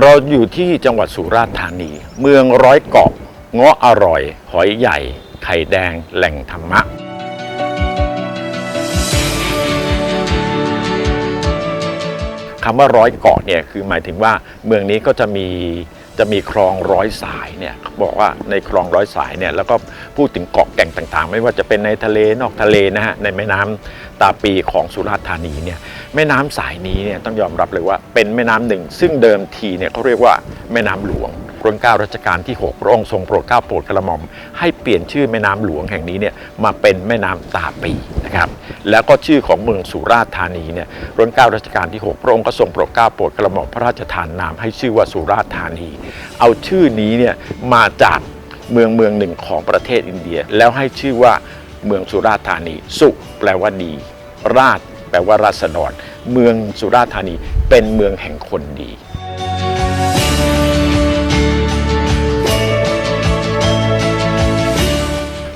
เราอยู่ที่จังหวัดสุราษฎร์ธานี เมืองร้อยเกาะเงาะอร่อย หอยใหญ่ ไข่แดง แหล่งธรรมะ คำว่าร้อยเกาะเนี่ยคือหมายถึงว่าเมืองนี้ก็จะมี จะมีคลองร้อยสายเนี่ยเขาบอกว่าในคลองร้อยสายเนี่ยแล้วก็พูดถึงเกาะแก่งต่างๆ ไม่ว่าจะเป็นในทะเลนอกทะเลนะฮะในแม่น้ำตาปีของสุราษฎร์ธานีเนี่ยแม่น้ำสายนี้เนี่ยต้องยอมรับเลยว่าเป็นแม่น้ำหนึ่ง ซึ่งเดิมทีเนี่ยเขาเรียกว่าแม่น้ำหลวง รัชกาลรัชกาลที่6พระองค์ทรงโปรดเกล้าโปรดกระหม่อม ให้เปลี่ยนชื่อแม่น้ำหลวงแห่งนี้เนี่ยมาเป็นแม่น้ำตาปีนะครับแล้วก็ชื่อของเมืองสุราษฎร์ธานีเนี่ยรัชกาลรัชกาลที่ 6 พระองค์ก็ทรงโปรดเกล้าโปรดกระหม่อมพระราชทานนามให้ชื่อว่าสุราษฎร์ธานี เอาชื่อนี้เนี่ยมาจากเมืองเมืองหนึ่งของประเทศอินเดีย แล้วให้ชื่อว่าเมืองสุราษฎร์ธานี สุแปลว่าดี ราชแปลว่าราษฎร เมืองสุราษฎร์ธานีเป็นเมืองแห่งคนดี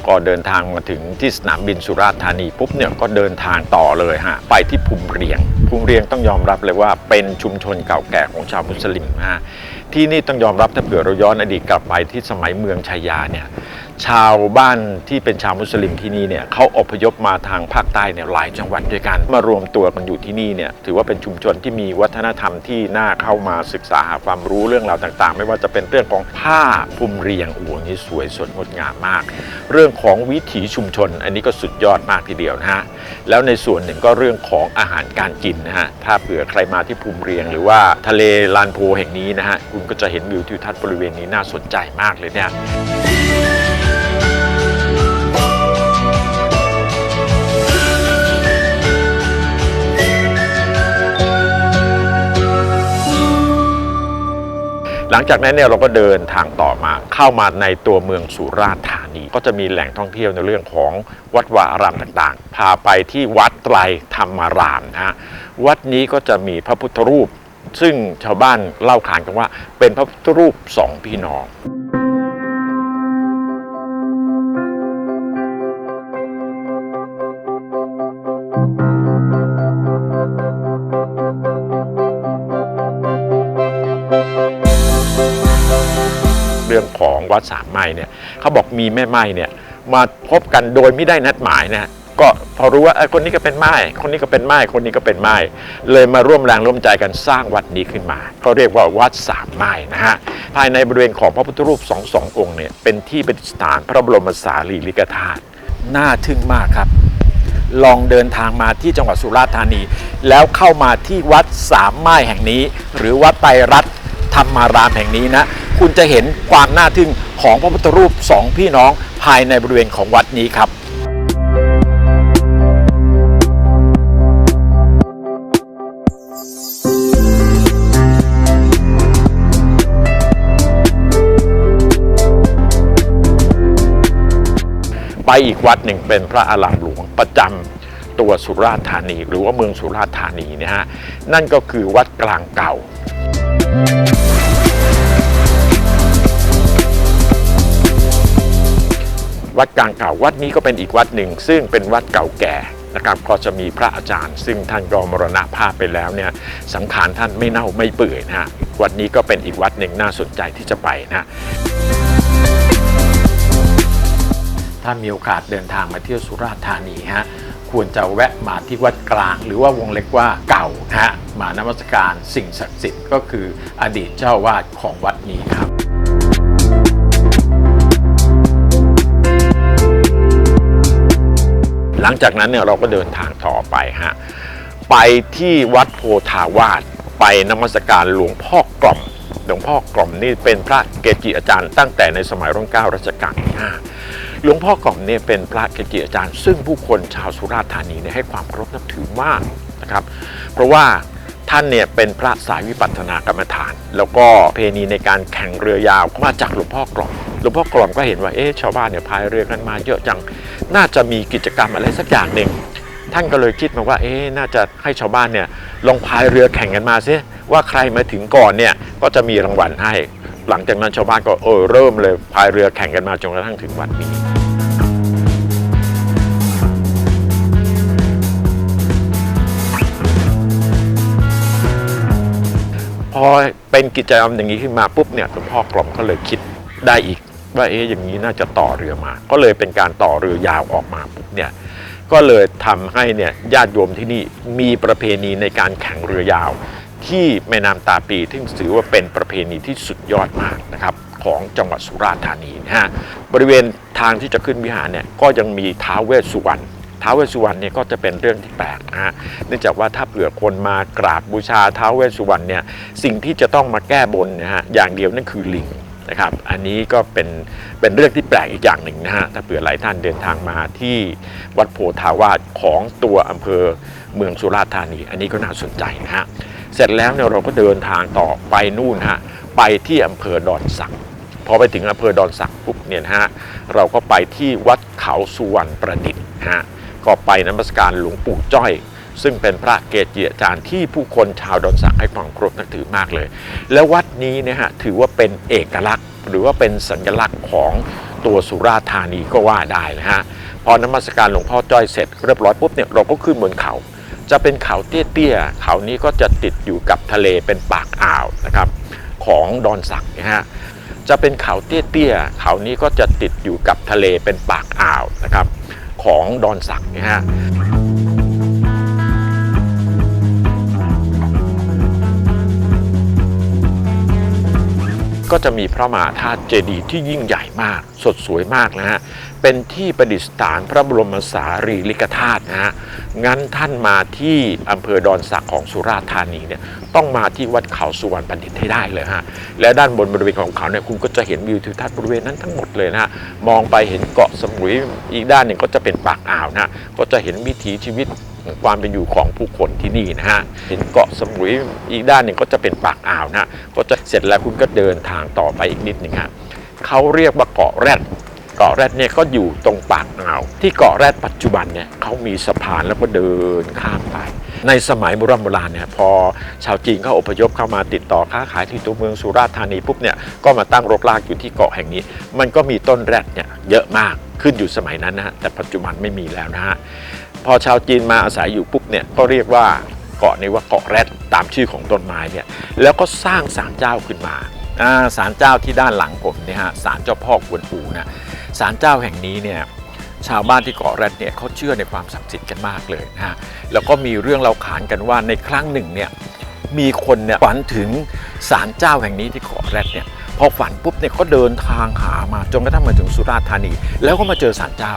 ก็เดินทางมาถึงที่สนามบินสุราษฎร์ธานีปุ๊บเนี่ยก็เดินทางต่อเลยฮะไปที่ภูมิเรียงภูมิเรียงต้องยอมรับเลยว่าเป็นชุมชนเก่าแก่ของชาวมุสลิมนะฮะที่นี่ต้องยอมรับถ้าเผื่อเราย้อนอดีตกลับไปที่สมัยเมืองชายาเนี่ย ชาวบ้านที่เป็นชาวมุสลิมที่นี่เนี่ยเขาอพยพมาทางภาคใต้เนี่ยหลายจังหวัดด้วยกัน มารวมตัวกันอยู่ที่นี่เนี่ยถือว่าเป็นชุมชนที่มีวัฒนธรรมที่น่าเข้ามาศึกษาหาความรู้เรื่องราวต่างๆ ไม่ว่าจะเป็นเรื่องของผ้าภูมเรียงอ้โหนี่สวยสดงดงามมาก เรื่องของวิถีชุมชน อันนี้ก็สุดยอดมากทีเดียวนะฮะแล้วในส่วนหนึ่งก็เรื่องของอาหารการกินนะฮะถ้าเผื่อใครมาที่ภูมิเรียง หรือว่าทะเลลานโพแห่งนี้นะฮะคุณก็จะเห็นวิวทิวทัศน์บริเวณนี้น่าสนใจมากเลยเนี่ย ลังจากนั้นเนี่ยเราก็เดินทางต่อมาเข้ามาในตัวเมืองสุราษฎร์ธานี ก็จะมีแหล่งท่องเที่ยวในเรื่องของวัดวาอารามต่างๆ พาไปที่วัดไตรธรรมารามนะฮะวัดนี้ก็จะมีพระพุทธรูป ซึ่งชาวบ้านเล่าขานกันว่าเป็นพระพุทธรูปสองพี่น้อง วัดสามไม้เนี่ยเขาบอกมีแม่ไม้เนี่ยมาพบกันโดยไม่ได้นัดหมายนะก็พอรู้ว่าคนนี้ก็เป็นไม้คนนี้ก็เป็นไม้คนนี้ก็เป็นไม้เลยมาร่วมแรงร่วมใจกันสร้างวัดนี้ขึ้นมาเขาเรียกว่าวัดสามไม้นะฮะภายในบริเวณของพระพุทธรูปสองสององค์เนี่ยเป็นที่ประดิษฐานพระบรมสารีริกธาตุน่าทึ่งมากครับ ลองเดินทางมาที่จังหวัดสุราษฎร์ธานี แล้วเข้ามาที่วัดสามไม้แห่งนี้ หรือวัดไตรรัตน์ธรรมารามแห่งนี้นะ คุณจะเห็นความน่าทึ่งของพระพุทธรูปสองพี่น้องภายในบริเวณของวัดนี้ครับไปอีกวัดหนึ่งเป็นพระอารามหลวงประจำตัวสุราษฎร์ธานี หรือว่าเมืองสุราษฎร์ธานีนะฮะนั่นก็คือวัดกลางเก่า วัดกลางเก่าวัดนี้ก็เป็นอีกวัดหนึ่ง ซึ่งเป็นวัดเก่าแก่นะครับก็จะมีพระอาจารย์ ซึ่งท่านก็มรณภาพไปแล้วเนี่ยสังขารท่านไม่เน่าไม่เปื่อยนะฮะวัดนี้ก็เป็นอีกวัดหนึ่งน่าสนใจที่จะไปนะฮะถ้ามีโอกาสเดินทางมาเที่ยวสุราษฎร์ธานีฮะควรจะแวะมาที่วัดกลาง หรือว่าวงเล็กว่าเก่านะฮะมานมัสการสิ่งศักดิ์สิทธิ์ก็คืออดีตเจ้าวาดของวัดนี้ครับ หลังจากนั้นเนี่ยเราก็เดินทางต่อไปฮะไปที่วัดโพธาวาสไปนมัสการหลวงพ่อกล่อมหลวงพ่อกล่อมนี่เป็นพระเกจิอาจารย์ตั้งแต่ในสมัยรัชกาลรัชกาลที่ห้าหลวงพ่อกล่อมเนี่ยเป็นพระเกจิอาจารย์ ซึ่งผู้คนชาวสุราษฎร์ธานีเนี่ยให้ความเคารพนับถือมากนะครับ เพราะว่าท่านเนี่ยเป็นพระสายวิปัสสนากรรมฐาน แล้วก็เพณีในการแข่งเรือยาวมาจากหลวงพ่อกล่อม ลวงพ่อกล่อมก็เห็นว่าเอ๊ะชาวบ้านเนี่ยพายเรือกันมาเยอะจังน่าจะมีกิจกรรมอะไรสักอย่างหนึ่งท่านก็เลยคิดมาว่าเอ๊ะน่าจะให้ชาวบ้านเนี่ยลองพายเรือแข่งกันมาซิว่าใครมาถึงก่อนเนี่ยก็จะมีรางวัลให้ หลังจากนั้นชาวบ้านก็เออเริ่มเลยพายเรือแข่งกันมาจนกระทั่งถึงวันนี้พอเป็นกิจกรรมอย่างนี้ขึ้นมาปุ๊บเนี่ยหลวงพ่อกล่อมก็เลยคิดได้อีก ว่าเอ๊ะอย่างนี้น่าจะต่อเรือมา ก็เลยเป็นการต่อเรือยาวออกมาปุ๊บเนี่ยก็เลยทำให้เนี่ยญาติโยมที่นี่มีประเพณีในการแข่งเรือยาว ที่แม่น้ำตาปีที่ถือว่าเป็นประเพณีที่สุดยอดมากนะครับของจังหวัดสุราษฎร์ธานีนะฮะบริเวณทางที่จะขึ้นวิหารเนี่ยก็ยังมีท้าวเวสสุวรรณท้าวเวสสุวรรณเนี่ยก็จะเป็นเรื่องที่แปลกนะฮะเนื่องจากว่าถ้าเผื่อคนมากราบบูชาท้าวเวสสุวรรณเนี่ยสิ่งที่จะต้องมาแก้บนนะฮะอย่างเดียวนั่นคือลิง นะครับ อันนี้ก็เป็นเป็นเรื่องที่แปลกอีกอย่างหนึ่งนะฮะ ถ้าเผื่อหลายท่านเดินทางมาที่วัดโพธาวาสของตัวอำเภอเมืองสุราษฎร์ธานี อันนี้ก็น่าสนใจนะฮะ เสร็จแล้วเนี่ยเราก็เดินทางต่อไปนู่นฮะ ไปที่อำเภอดอนสักพอไปถึงอำเภอดอนสักปุ๊บเนี่ยฮะ เราก็ไปที่วัดเขาสุวรรณประดิษฐ์ฮะ ก็ไปนมัสการหลวงปู่จ้อย ซึ่งเป็นพระเกจิอาจารย์ที่ผู้คนชาวดอนสักให้ความเคารพนับถือมากเลย แล้ววัดนี้เนี่ยฮะถือว่าเป็นเอกลักษณ์ หรือว่าเป็นสัญลักษณ์ของตัวสุราษฎร์ธานีก็ว่าได้นะฮะพอนมัสการหลวงพ่อจ้อยเสร็จเรียบร้อยปุ๊บเนี่ยเราก็ขึ้นบนเขา จะเป็นเขาเตี้ยๆเขานี้ก็จะติดอยู่กับทะเลเป็นปากอ่าวนะครับของดอนสักนะฮะจะเป็นเขาเตี้ยๆเขานี้ก็จะติดอยู่กับทะเลเป็นปากอ่าวนะครับของดอนสักนะฮะ ก็จะมีพระมหาธาตุเจดีย์ที่ยิ่งใหญ่มาก สดสวยมากนะฮะ เป็นที่ประดิษฐานพระบรมสารีริกธาตุนะฮะ งั้นท่านมาที่อำเภอดอนสักของสุราษฎร์ธานีเนี่ยต้องมาที่วัดเขาสุวรรณประดิษฐ์ให้ได้เลยฮะ และด้านบนบริเวณของเขาเนี่ยคุณก็จะเห็นวิวทิวทัศน์บริเวณนั้นทั้งหมดเลยนะฮะ มองไปเห็นเกาะสมุยอีกด้านหนึ่งก็จะเป็นปากอ่าวนะฮะก็จะเห็นวิถีชีวิต ความเป็นอยู่ของผู้คนที่นี่นะฮะเห็นเกาะสมุยอีกด้านหนึ่งก็จะเป็นปากอ่าวนะฮะก็จะเสร็จแล้วคุณก็เดินทางต่อไปอีกนิดหนึ่งฮะเขาเรียกว่าเกาะแรดเกาะแรดเนี่ยก็อยู่ตรงปากอ่าว ที่เกาะแรดปัจจุบันเนี่ยเขามีสะพานแล้วก็เดินข้ามไป ในสมัยโบราณโบราณเนี่ยพอชาวจีนเขาอพยพเข้ามาติดต่อค้าขายที่ตัวเมืองสุราษฎร์ธานีปุ๊บเนี่ยก็มาตั้งรกรากอยู่ที่เกาะแห่งนี้ มันก็มีต้นแรดเนี่ยเยอะมากขึ้นอยู่สมัยนั้นนะฮะแต่ปัจจุบันไม่มีแล้วนะฮะพอชาวจีนมาอาศัยอยู่ปุ๊บเนี่ยก็เรียกว่าเกาะนี้ว่าเกาะแรดตามชื่อของต้นไม้เนี่ยแล้วก็สร้างศาลเจ้าขึ้นมาอ่าศาลเจ้าที่ด้านหลังผมเนี่ยฮะศาลเจ้าพ่อกวนอูนะศาลเจ้าแห่งนี้เนี่ย ชาวบ้านที่เกาะแรดเนี่ยเขาเชื่อในความศักดิ์สิทธิ์กันมากเลยนะฮะแล้วก็มีเรื่องเล่าขานกันว่าในครั้งหนึ่งเนี่ยมีคนเนี่ยฝันถึงศาลเจ้าแห่งนี้ที่เกาะแรดเนี่ยพอฝันปุ๊บเนี่ยก็เดินทางหามาจนกระทั่งมาถึงสุราษฎร์ธานี แล้วก็มาเจอศาลเจ้า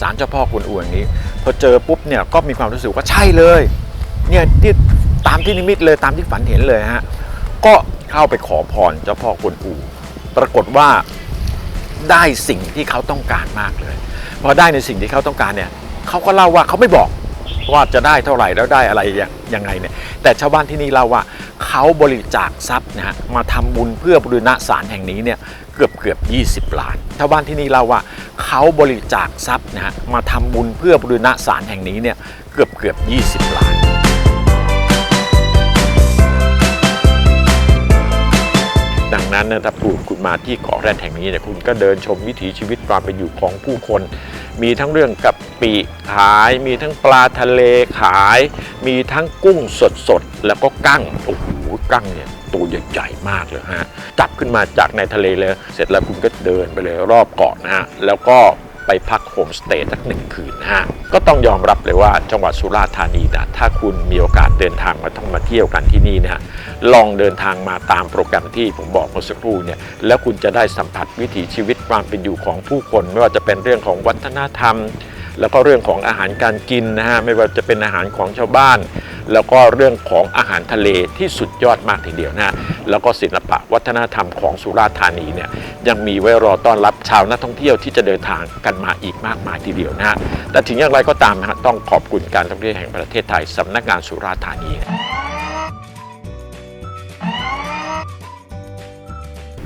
ศาลเจ้าพ่อกวนอูงนี้ พอเจอปุ๊บเนี่ยก็มีความรู้สึกว่าใช่เลยเนี่ยที่ตามที่นิมิตเลยตามที่ฝันเห็นเลยฮะก็เข้าไปขอพรเจ้าพ่อกวนอู ปรากฏว่า ได้สิ่งที่เขาต้องการมากเลยพอได้ในสิ่งที่เขาต้องการเนี่ยเขาก็เล่าว่าเขาไม่บอกว่าจะได้เท่าไหร่แล้วได้อะไรยังยังไงเนี่ยแต่ชาวบ้านที่นี่เล่าว่าเขาบริจาคทรัพย์นะฮะมาทำบุญเพื่อบูรณะศาลแห่งนี้เนี่ยเกือบเกือบ20ล้านชาวบ้านที่นี่เล่าว่าเขาบริจาคทรัพย์นะฮะมาทำบุญเพื่อบูรณะศาลแห่งนี้เนี่ยเกือบเกือบ20ล้าน นั้นนะถ้าพูดคุณมาที่เกาะแรดแห่งนี้เนี่ยคุณก็เดินชมวิถีชีวิตความเป็นอยู่ของผู้คน มีทั้งเรื่องกับปีขาย มีทั้งปลาทะเลขาย มีทั้งกุ้งสดสดแล้วก็กั้งโอ้โหกั้งเนี่ยตัวใหญ่ๆมากเลยฮะจับขึ้นมาจากในทะเลเลย เสร็จแล้วคุณก็เดินไปเลยรอบเกาะนะฮะแล้วก็ ไปพักโฮมสเตย์สักหนึ่งคืนนะฮะก็ต้องยอมรับเลยว่าจังหวัดสุราษฎร์ธานีนะถ้าคุณมีโอกาสเดินทางมาท่องมาเที่ยวกันที่นี่นะฮะลองเดินทางมาตามโปรแกรมที่ผมบอกเมื่อสักครู่เนี่ยแล้วคุณจะได้สัมผัสวิถีชีวิตความเป็นอยู่ของผู้คน ไม่ว่าจะเป็นเรื่องของวัฒนธรรม แล้วก็เรื่องของอาหารการกินนะฮะไม่ว่าจะเป็นอาหารของชาวบ้าน แล้วก็เรื่องของอาหารทะเลที่สุดยอดมากทีเดียวนะแล้วก็ศิลปะวัฒนธรรมของสุราษฎร์ธานีเนี่ยยังมีไว้รอต้อนรับชาวนักท่องเที่ยวที่จะเดินทางกันมาอีกมากมายทีเดียวนะแต่ถึงอย่างไรก็ตามนะฮะต้องขอบคุณการท่องเที่ยวแห่งประเทศไทยสำนักงานสุราษฎร์ธานี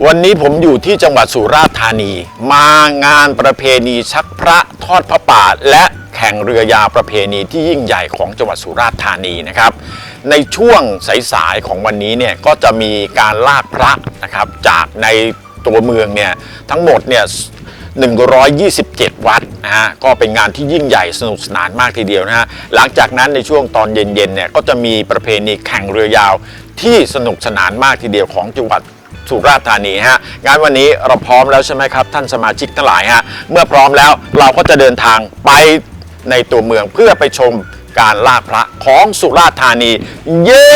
วันนี้ผมอยู่ที่จังหวัดสุราษฎร์ธานี มางานประเพณีชักพระทอดพระป่าและ แห่งเรือยาประเพณีที่ยิ่งใหญ่ของจังหวัดสุราษฎร์ธานีนะครับ ในช่วงสายๆของวันนี้เนี่ยก็จะมีการลากพระนะครับจากในตัวเมืองเนี่ยทั้งหมดเนี่ย127 วัดนะฮะก็เป็นงานที่ยิ่งใหญ่สนุกสนานมากทีเดียวนะฮะหลังจากนั้นในช่วงตอนเย็นๆเนี่ยก็จะมีประเพณีแข่งเรือยาวที่สนุกสนานมากทีเดียวของจังหวัดสุราษฎร์ธานีฮะงานวันนี้เราพร้อมแล้วใช่ไหมครับ ท่านสมาชิกทั้งหลายฮะเมื่อพร้อมแล้วเราก็จะเดินทางไป ในตัวเมืองเพื่อไปชมการลากพระของสุราษฎร์ธานี เย้